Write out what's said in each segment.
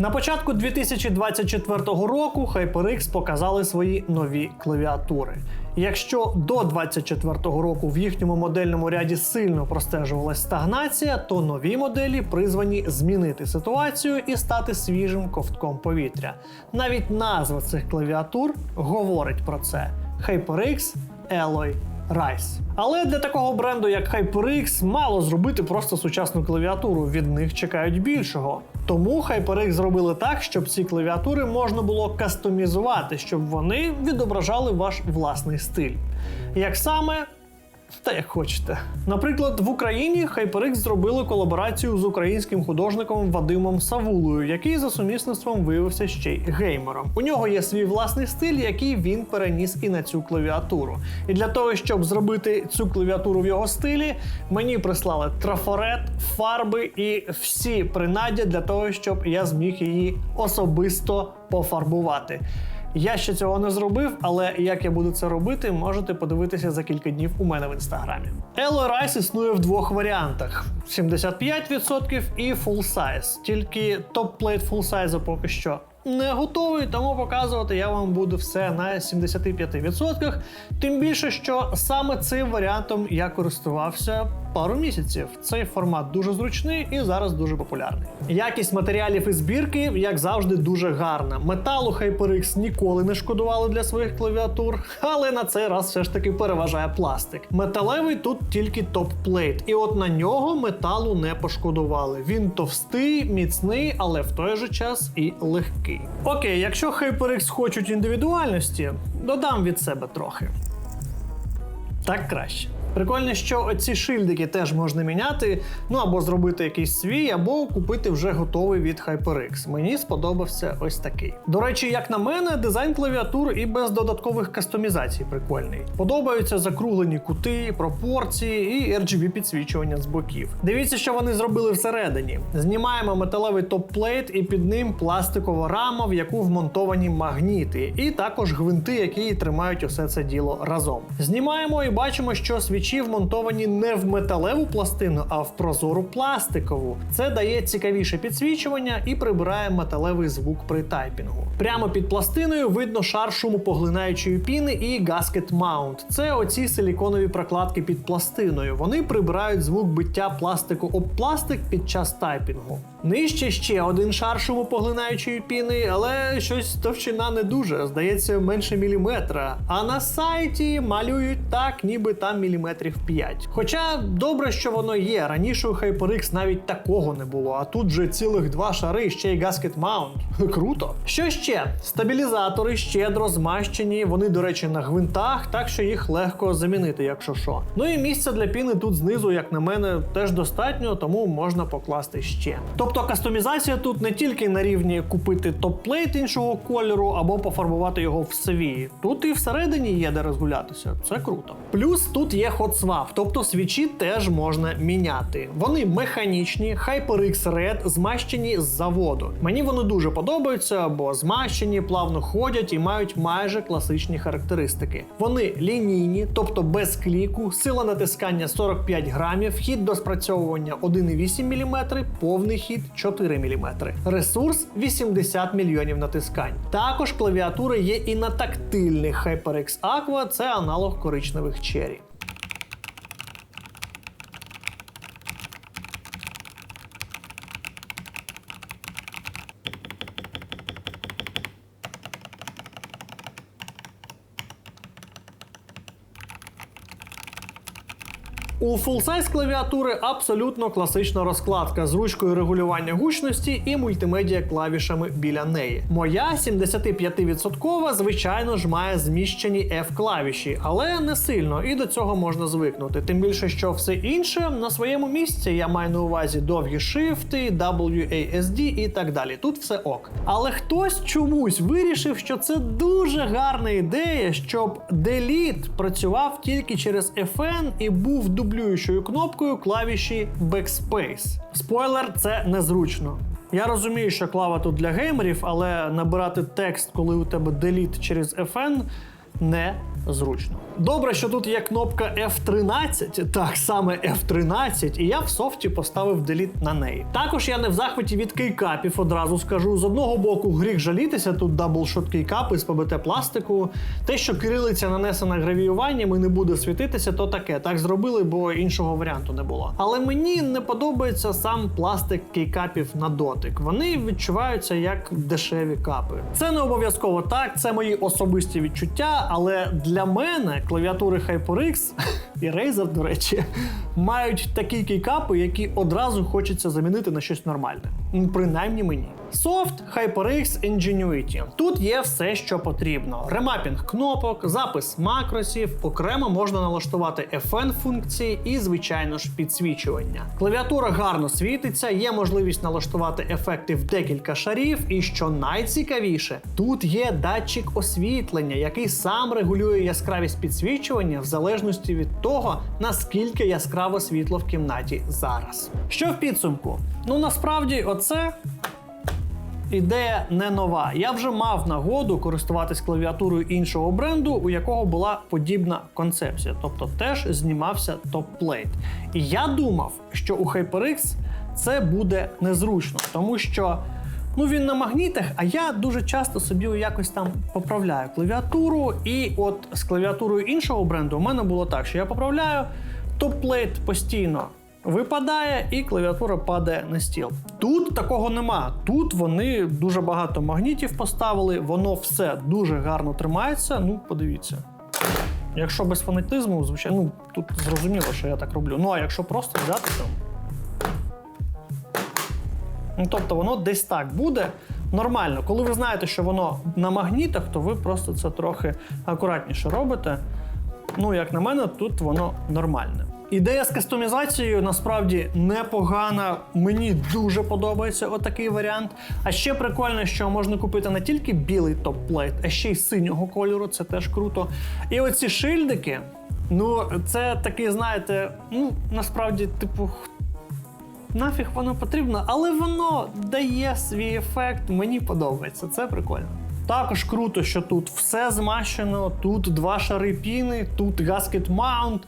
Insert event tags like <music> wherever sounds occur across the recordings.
На початку 2024 року HyperX показали свої нові клавіатури. Якщо до 2024 року в їхньому модельному ряді сильно простежувалась стагнація, то нові моделі призвані змінити ситуацію і стати свіжим ковтком повітря. Навіть назва цих клавіатур говорить про це: HyperX Alloy Rise. Але для такого бренду, як HyperX, мало зробити просто сучасну клавіатуру. Від них чекають більшого. Тому HyperX зробили так, щоб ці клавіатури можна було кастомізувати, щоб вони відображали ваш власний стиль. Як саме та як хочете. Наприклад, в Україні HyperX зробили колаборацію з українським художником Вадимом Савулою, який за сумісництвом виявився ще й геймером. У нього є свій власний стиль, який він переніс і на цю клавіатуру. І для того, щоб зробити цю клавіатуру в його стилі, мені прислали трафарет, фарби і всі принаддя для того, щоб я зміг її особисто пофарбувати. Я ще цього не зробив, але як я буду це робити, можете подивитися за кілька днів у мене в інстаграмі. Rise існує в двох варіантах: 75% і Full Size. Тільки топ-плейт Full Size поки що не готовий, тому показувати я вам буду все на 75%. Тим більше, що саме цим варіантом я користувався пару місяців. Цей формат дуже зручний і зараз дуже популярний. Якість матеріалів і збірки, як завжди, дуже гарна. Металу HyperX ніколи не шкодували для своїх клавіатур, але на цей раз все ж таки переважає пластик. Металевий тут тільки топ-плейт, і от на нього металу не пошкодували. Він товстий, міцний, але в той же час і легкий. Окей, якщо HyperX хочуть індивідуальності, додам від себе трохи. Так краще. Прикольно, що ці шильдики теж можна міняти, ну або зробити якийсь свій, або купити вже готовий від HyperX. Мені сподобався ось такий. До речі, як на мене, дизайн клавіатур і без додаткових кастомізацій прикольний. Подобаються закруглені кути, пропорції і RGB підсвічування з боків. Дивіться, що вони зробили всередині. Знімаємо металевий топ-плейт і під ним пластикова рама, в яку вмонтовані магніти, і також гвинти, які тримають усе це діло разом. Знімаємо і бачимо, що свічі вмонтовані не в металеву пластину, а в прозору пластикову. Це дає цікавіше підсвічування і прибирає металевий звук при тайпінгу. Прямо під пластиною видно шар шумопоглинаючої піни і Gasket Mount. Це оці силіконові прокладки під пластиною. Вони прибирають звук биття пластику об пластик під час тайпінгу. Нижче ще один шар шумопоглинаючої піни, але щось товщина не дуже, здається, менше міліметра. А на сайті малюють так, ніби там міліметрів 5. Хоча добре, що воно є. Раніше у HyperX навіть такого не було, а тут же цілих два шари, ще й Gasket Mount. Круто. Що ще? Стабілізатори щедро змащені, вони, до речі, на гвинтах, так що їх легко замінити, якщо що. Ну і місця для піни тут знизу, як на мене, теж достатньо, тому можна покласти ще. Тобто кастомізація тут не тільки на рівні купити топ-плейт іншого кольору або пофарбувати його в свій. Тут і всередині є де розгулятися. Це круто. Плюс тут є hot swap, тобто свічі теж можна міняти. Вони механічні, HyperX Red змащені з заводу. Мені вони дуже подобаються, бо змащені, плавно ходять і мають майже класичні характеристики. Вони лінійні, тобто без кліку, сила натискання 45 грамів, хід до спрацьовування 1,8 мм, повний хід 4 мм. Ресурс 80 мільйонів натискань. Також клавіатури є і на тактильних HyperX Aqua, це аналог коричневих Cherry. У full-size клавіатури абсолютно класична розкладка з ручкою регулювання гучності і мультимедіа клавішами біля неї. Моя 75%, звичайно ж, має зміщені F-клавіші, але не сильно, і до цього можна звикнути. Тим більше, що все інше на своєму місці я маю на увазі довгі шифти, WASD і так далі. Тут все ок. Але хтось чомусь вирішив, що це дуже гарна ідея, щоб Delete працював тільки через FN і був дублюючою кнопкою клавіші Backspace. Спойлер, це незручно. Я розумію, що клава тут для геймерів, але набирати текст, коли у тебе Delete через FN, не зручно. Добре, що тут є кнопка F13, так саме F13, і я в софті поставив деліт на неї. Також я не в захваті від кейкапів, одразу скажу. З одного боку, гріх жалітися, тут даблшот кейкапи з ПБТ пластику. Те, що кирилиця нанесена гравіюванням і не буде світитися, то таке. Так зробили, бо іншого варіанту не було. Але мені не подобається сам пластик кейкапів на дотик. Вони відчуваються як дешеві капи. Це не обов'язково так, це мої особисті відчуття, але для мене клавіатури HyperX і Razer, до речі, мають такі кейкапи, які одразу хочеться замінити на щось нормальне. Принаймні мені. Софт HyperX Ingenuity. Тут є все, що потрібно: ремапінг кнопок, запис макросів, окремо можна налаштувати FN функції і, звичайно ж, підсвічування. Клавіатура гарно світиться, є можливість налаштувати ефекти в декілька шарів, і що найцікавіше, тут є датчик освітлення, який сам регулює яскравість підсвічування в залежності від того, наскільки яскраво світло в кімнаті зараз. Що в підсумку? Ну насправді, оце Ідея не нова. Я вже мав нагоду користуватись клавіатурою іншого бренду, у якого була подібна концепція, тобто теж знімався топ-плейт. І я думав, що у HyperX це буде незручно, тому що ну він на магнітах, а я дуже часто собі якось там поправляю клавіатуру. І от з клавіатурою іншого бренду у мене було так, що я поправляю топ-плейт постійно випадає і клавіатура падає на стіл. Тут такого нема. Тут вони дуже багато магнітів поставили, воно все дуже гарно тримається. Ну, подивіться. Якщо без фанатизму, звичайно, ну тут зрозуміло, що я так роблю. Ну а якщо просто взяти там. Ну, тобто воно десь так буде нормально. Коли ви знаєте, що воно на магнітах, то ви просто це трохи акуратніше робите. Ну, як на мене, тут воно нормальне. Ідея з кастомізацією насправді непогана. Мені дуже подобається отакий варіант. А ще прикольно, що можна купити не тільки білий топ-плейт, а ще й синього кольору. Це теж круто. І оці шильдики, ну це такий, знаєте, ну насправді, типу, нафіг воно потрібно, але воно дає свій ефект. Мені подобається. Це прикольно. Також круто, що тут все змащено, тут два шари піни, тут гаскет маунт.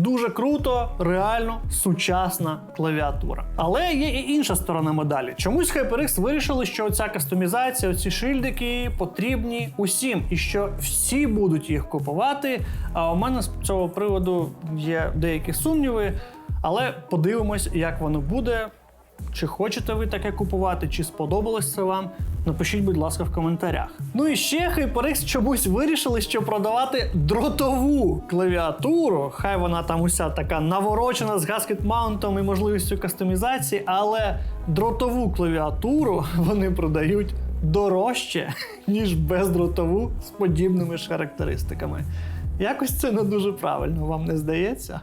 Дуже круто, реально сучасна клавіатура. Але є і інша сторона медалі. Чомусь HyperX вирішили, що ця кастомізація, ці шильдики потрібні усім, і що всі будуть їх купувати. А у мене з цього приводу є деякі сумніви. Але подивимось, як воно буде. Чи хочете ви таке купувати, чи сподобалось це вам? Напишіть, будь ласка, в коментарях. Ну і ще HyperX чомусь вирішили, що продавати дротову клавіатуру. Хай вона там уся така наворочена з гаскет-маунтом і можливістю кастомізації, але дротову клавіатуру <laughs> вони продають дорожче, <laughs> ніж бездротову з подібними ж характеристиками. Якось це не дуже правильно, вам не здається?